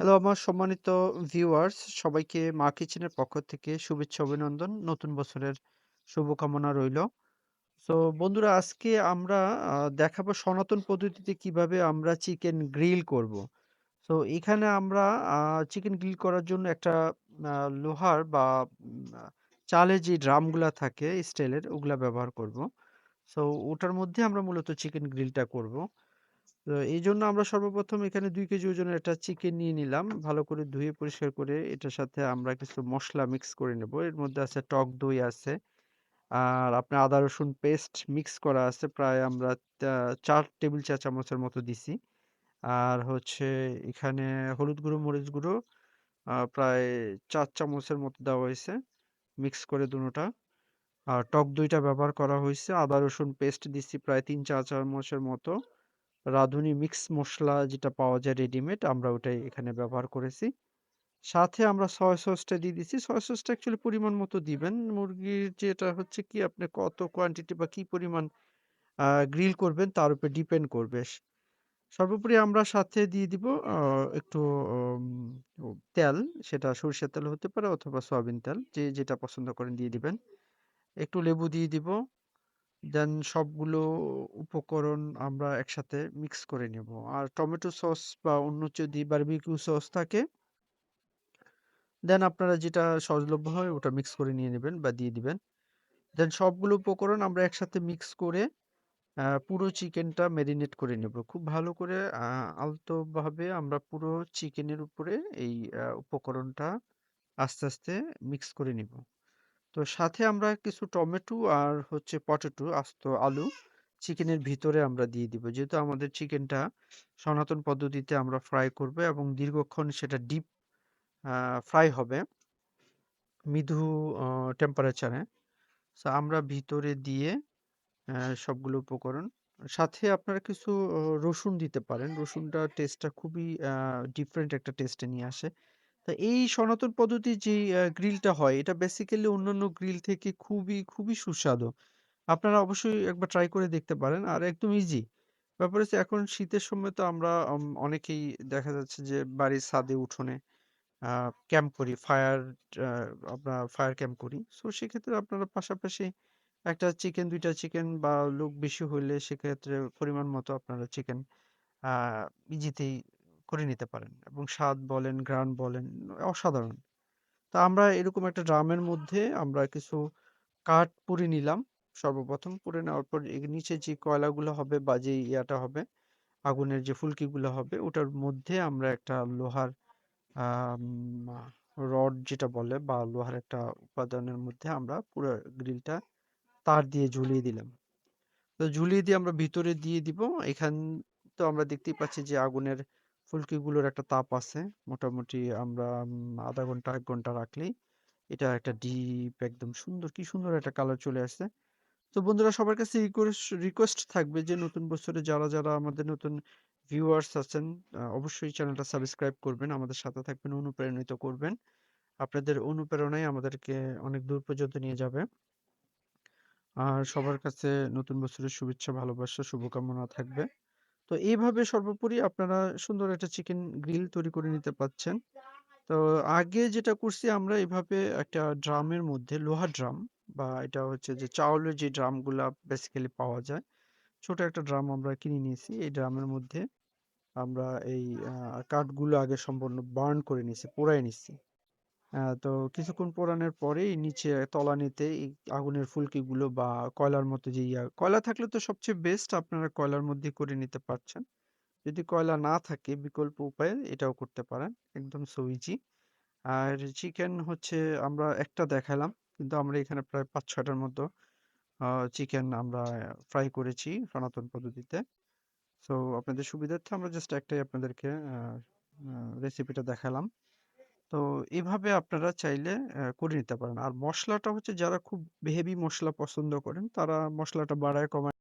Hello, আমার সম্মানিত viewers সবাইকে মা কিচেনের পক্ষ থেকে শুভেচ্ছা, অভিনন্দন। নতুন বছরের শুভকামনা রইল। তো বন্ধুরা, আজকে আমরা দেখাবো সনাতন পদ্ধতিতে কীভাবে আমরা চিকেন গ্রিল করব। তো এখানে আমরা চিকেন গ্রিল করার জন্য একটা লোহার বা চালের যে ড্রামগুলা থাকে, স্টিলের, ওগুলা ব্যবহার করব। তো ওটার মধ্যে আমরা মূলত চিকেন গ্রিলটা করব। তো এই জন্য আমরা সর্বপ্রথম এখানে ২ কেজি ওজনের একটা চিকেন নিয়ে নিলাম। ভালো করে ধুয়ে পরিষ্কার করে এটার সাথে আমরা কিছু মসলা মিক্স করে নেব। এর মধ্যে আছে টক দই আছে। আর আপনার আদা রসুন পেস্ট মিক্স করা আছে প্রায় আমরা ৪ টেবিল চা চামচের মতো দিছি। আর হচ্ছে এখানে হলুদ গুঁড়ো, মরিচ গুঁড়ো প্রায় ৪ চামচের মতো দেওয়া হইছে। মিক্স করে দুনোটা। আর টক দইটা ব্যবহার করা হইছে। আদা রসুন পেস্ট দিছি প্রায় ৩ চা চামচের মতো। রাঁধুনি মিক্স মশলা যেটা পাওয়া যায় রেডিমেড আমরা ওটাই এখানে ব্যবহার করেছি। সাথে আমরা সয়া সসটা দিয়ে দিছি। সয়া সসটা অ্যাকচুয়ালি পরিমাণ মতো দিবেন। মুরগির যেটা হচ্ছে কি, আপনি কত কোয়ান্টিটি বা কি পরিমাণ গ্রিল করবেন তার উপর ডিপেন্ড করবে। সর্বোপরি আমরা সাথে দিয়ে দিব একটু তেল সেটা সরিষার তেল হতে পারে অথবা সয়াবিন তেল। যে যেটা পছন্দ করেন দিয়ে দিবেন। একটু লেবু দিয়ে দিব। দেন সবগুলো উপকরণ আমরা একসাথে মিক্স করে নেব। আর টমেটো সস বা অন্য যদি বারবিকিউ সস থাকে দেন আপনারা যেটা সহজলভ্য হয় ওটা মিক্স করে নিয়ে নেবেন বা দিয়ে দিবেন। দেন সবগুলো উপকরণ আমরা একসাথে মিক্স করে পুরো চিকেনটা মেরিনেট করে নেব। খুব ভালো করে আলতোভাবে আমরা পুরো চিকেনের উপরে এই উপকরণটা আস্তে, আস্তে মিক্স করে নিব। তো সাথে আমরা কিছু টমেটো আর হচ্ছে পটেটো, আস্ত আলু চিকেনের ভিতরে আমরা দিয়ে দিব। যেহেতু আমাদের চিকেনটা সনাতন পদ্ধতিতে আমরা ফ্রাই করব এবং দীর্ঘক্ষণ সেটা ডিপ ফ্রাই হবে মৃদু টেম্পারেচারে। সো আমরা ভিতরে দিয়ে সবগুলো উপকরণ, সাথে আপনারা কিছু রসুন দিতে পারেন। রসুনটা টেস্টটা খুবই ডিফারেন্ট একটা টেস্টে নিয়ে আসে। তো এই সনাতন পদ্ধতির যেই গ্রিলটা হয় এটা বেসিক্যালি অন্যান্য গ্রিল থেকে খুবই, খুবই সুস্বাদু। আপনারা অবশ্যই একবার ট্রাই করে দেখতে পারেন। আর একদম ইজি। ব্যাপার হচ্ছে এখন শীতের সময় তো আমরা অনেকেই দেখা যাচ্ছে যে বাড়ির ছাদে উঠোনে ক্যাম্প করি। ফায়ার আ আমরা ফায়ার ক্যাম্প করি। সো সেক্ষেত্রে আপনারা পাশাপাশি একটা চিকেন ২ টা চিকেন বা লোক বেশি হইলে সেক্ষেত্রে পরিমাণ মতো আপনারা চিকেন ইজিতেই করে নিতে পারেন। এবং স্বাদ বলেন, ঘ্রাণ বলেন অসাধারণ। তো আমরা এরকম একটা ড্রামের মধ্যে আমরা কিছু কাঠ পুড়ে নিলাম। সর্বপ্রথম পুড়ে নেওয়ার পর এর নিচে যে কয়লাগুলো হবে বা যে ইয়াটা হবে, আগুনের যে ফুলকিগুলো হবে ওটার মধ্যে আমরা একটা লোহার আম রড যেটা বলে বা লোহার একটা উপাদানের মধ্যে আমরা পুরো গ্রিলটা তার দিয়ে ঝুলিয়ে দিলাম। তো ঝুলিয়ে দিয়ে আমরা ভিতরে দিয়ে দিব। এখান তো আমরা দেখতেই পাচ্ছি যে আগুনের ফুলকিগুলোর একটা তাপ আছে। মোটামুটি আমরা আধা ঘণ্টা এক ঘণ্টা রাখলেই এটা একটা ডিপ একদম সুন্দর কি সুন্দর একটা কালার চলে আসছে। তো বন্ধুরা সবার কাছে রিকোয়েস্ট রিকোয়েস্ট থাকবে যে নতুন বছরে যারা, যারা আমাদের নতুন ভিউয়ার্স আছেন অবশ্যই চ্যানেলটা সাবস্ক্রাইব করবেন। আমাদের সাথে থাকবেন, অনুপ্রাণিত করবেন। আপনাদের অনুপ্রেরণাই আমাদেরকে অনেক দূর পর্যন্ত নিয়ে যাবে। আর সবার কাছে নতুন বছরের শুভেচ্ছা, ভালোবাসা, শুভকামনা থাকবে। তো এইভাবে সর্বোপরি আপনারা সুন্দর একটা চিকেন গ্রিল তৈরি করে নিতে পারছেন। তো আগে যেটা করছি আমরা এভাবে একটা ড্রামের মধ্যে লোহার ড্রাম বা এটা হচ্ছে যে চাউলের যে ড্রামগুলা বেসিক্যালি পাওয়া যায়। ছোট একটা ড্রাম আমরা কিনে নিয়েছি। এই ড্রামের মধ্যে আমরা এই কাঠগুলো আগে সম্পূর্ণ বার্ন করে নিছি, পোড়ায় নিছি। তো কিছুক্ষণ পোড়ানোর পরেই নিচে তলানিতে এই আগুনের ফুলকিগুলো বা কয়লার মতো যে ইয়া, কয়লা থাকলে তো সবচেয়ে বেস্ট আপনারা কয়লার মধ্যে করে নিতে পারছেন। যদি কয়লা না থাকে, বিকল্প উপায়ে এটাও করতে পারেন। একদম সো ইজি। আর চিকেন হচ্ছে আমরা একটা দেখালাম। কিন্তু আমরা এখানে প্রায় ৫-৬ টার মতো চিকেন আমরা ফ্রাই করেছি সনাতন পদ্ধতিতে। সো আপনাদের সুবিধার্থে আমরা জাস্ট একটাই আপনাদেরকে রেসিপিটা দেখালাম। তো এভাবে আপনারা চাইলে করে নিতে পারেন। আর মসলাটা হচ্ছে যারা খুব হেভি মসলা পছন্দ করেন, তারা মসলাটা বাড়ায়, কমায়